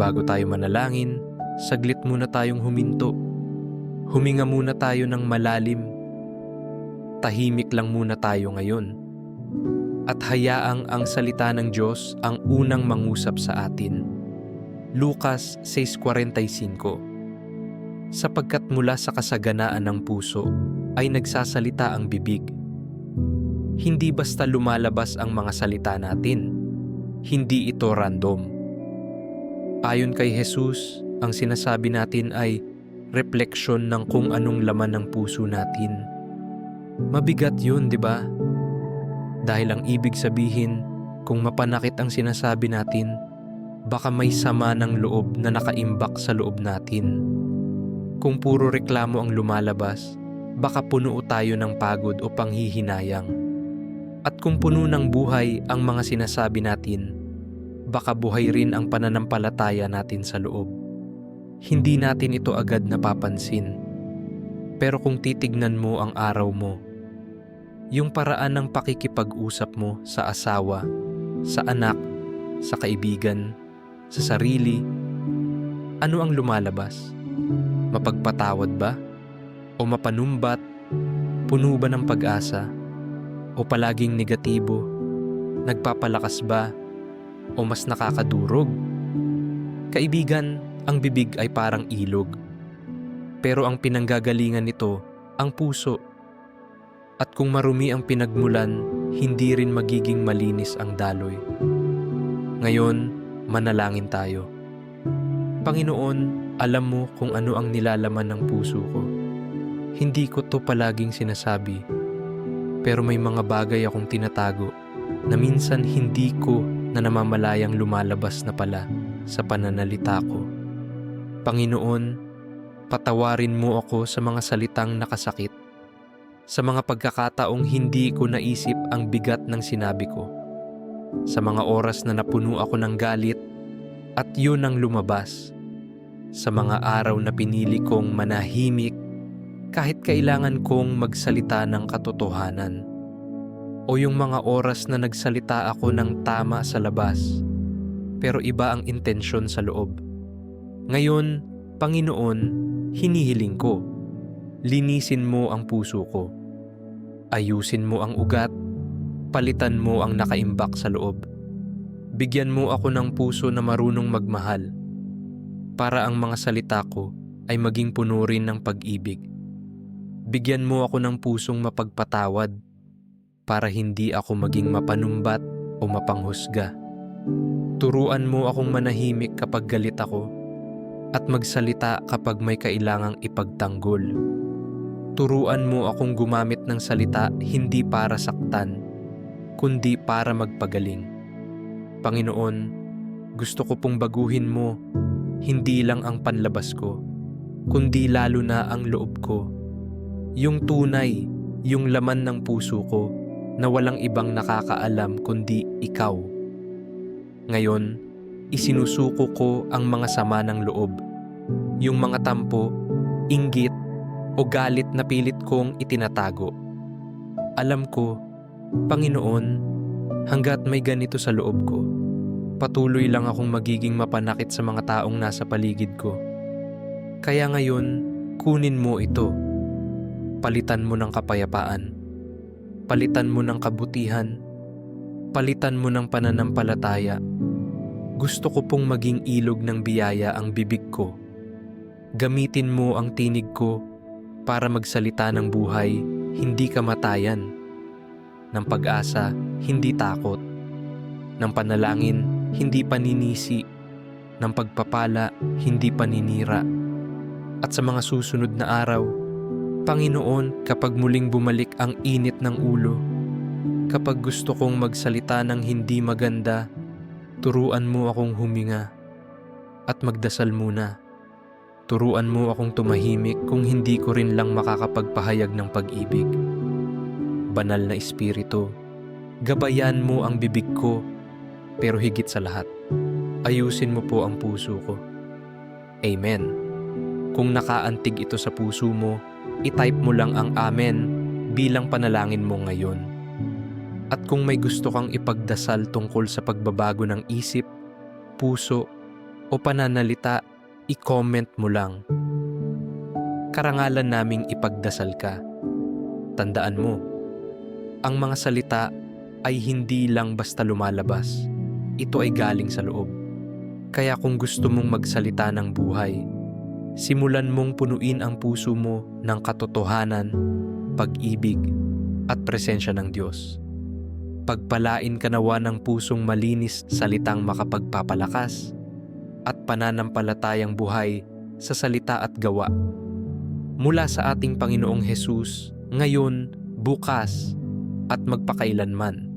bago tayo manalangin, saglit muna tayong huminto. Huminga muna tayo ng malalim. Tahimik lang muna tayo ngayon. At hayaang ang salita ng Diyos ang unang mangusap sa atin. Lucas 6.45 Sapagkat mula sa kasaganaan ng puso ay nagsasalita ang bibig. Hindi basta lumalabas ang mga salita natin. Hindi ito random. Ayon kay Jesus, ang sinasabi natin ay refleksyon ng kung anong laman ng puso natin. Mabigat yun, di ba? Dahil ang ibig sabihin, kung mapanakit ang sinasabi natin, baka may sama ng loob na nakaimbak sa loob natin. Kung puro reklamo ang lumalabas, baka puno tayo ng pagod o panghihinayang. At kung puno ng buhay ang mga sinasabi natin, baka buhay rin ang pananampalataya natin sa loob. Hindi natin ito agad napapansin. Pero kung titignan mo ang araw mo, yung paraan ng pakikipag-usap mo sa asawa, sa anak, sa kaibigan, sa sarili, ano ang lumalabas? Mapagpatawad ba? O mapanumbat? Puno ba ng pag-asa? O palaging negatibo? Nagpapalakas ba? O mas nakakadurog? Kaibigan, ang bibig ay parang ilog. Pero ang pinanggagalingan nito, ang puso. At kung marumi ang pinagmulan, hindi rin magiging malinis ang daloy. Ngayon, manalangin tayo. Panginoon, alam mo kung ano ang nilalaman ng puso ko. Hindi ko to palaging sinasabi, pero may mga bagay akong tinatago na minsan hindi ko na namamalayang lumalabas na pala sa pananalita ko. Panginoon, patawarin mo ako sa mga salitang nakasakit, sa mga pagkakataong hindi ko naisip ang bigat ng sinabi ko, sa mga oras na napuno ako ng galit at yun ang lumabas, sa mga araw na pinili kong manahimik kahit kailangan kong magsalita ng katotohanan, o yung mga oras na nagsalita ako ng tama sa labas, pero iba ang intensyon sa loob. Ngayon, Panginoon, hinihiling ko. Linisin mo ang puso ko. Ayusin mo ang ugat. Palitan mo ang nakaimbak sa loob. Bigyan mo ako ng puso na marunong magmahal para ang mga salita ko ay maging puno rin ng pag-ibig. Bigyan mo ako ng pusong mapagpatawad para hindi ako maging mapanumbat o mapanghusga. Turuan mo akong manahimik kapag galit ako at magsalita kapag may kailangang ipagtanggol. Turuan mo akong gumamit ng salita hindi para saktan, kundi para magpagaling. Panginoon, gusto ko pong baguhin mo, hindi lang ang panlabas ko, kundi lalo na ang loob ko. Yung tunay, yung laman ng puso ko na walang ibang nakakaalam kundi ikaw. Ngayon, isinusuko ko ang mga sama ng loob, yung mga tampo, inggit, o galit na pilit kong itinatago. Alam ko, Panginoon, hanggat may ganito sa loob ko, patuloy lang akong magiging mapanakit sa mga taong nasa paligid ko. Kaya ngayon, kunin mo ito. Palitan mo ng kapayapaan. Palitan mo ng kabutihan. Palitan mo ng pananampalataya. Gusto ko pong maging ilog ng biyaya ang bibig ko. Gamitin mo ang tinig ko para magsalita ng buhay, hindi kamatayan. Ng pag-asa, hindi takot. Ng panalangin, hindi paninisi. Ng pagpapala, hindi paninira. At sa mga susunod na araw, Panginoon, kapag muling bumalik ang init ng ulo, kapag gusto kong magsalita ng hindi maganda, turuan mo akong huminga at magdasal muna. Turuan mo akong tumahimik kung hindi ko rin lang makakapagpahayag ng pag-ibig. Banal na Espiritu, gabayan mo ang bibig ko, pero higit sa lahat, ayusin mo po ang puso ko. Amen. Kung nakaantig ito sa puso mo, itype mo lang ang Amen bilang panalangin mo ngayon. At kung may gusto kang ipagdasal tungkol sa pagbabago ng isip, puso, o pananalita, i-comment mo lang. Karangalan naming ipagdasal ka. Tandaan mo, ang mga salita ay hindi lang basta lumalabas. Ito ay galing sa loob. Kaya kung gusto mong magsalita ng buhay, simulan mong punuin ang puso mo ng katotohanan, pag-ibig, at presensya ng Diyos. Pagpalain ka nawa ng pusong malinis salitang makapagpapalakas at pananampalatayang buhay sa salita at gawa. Mula sa ating Panginoong Hesus, ngayon, bukas, at magpakailanman.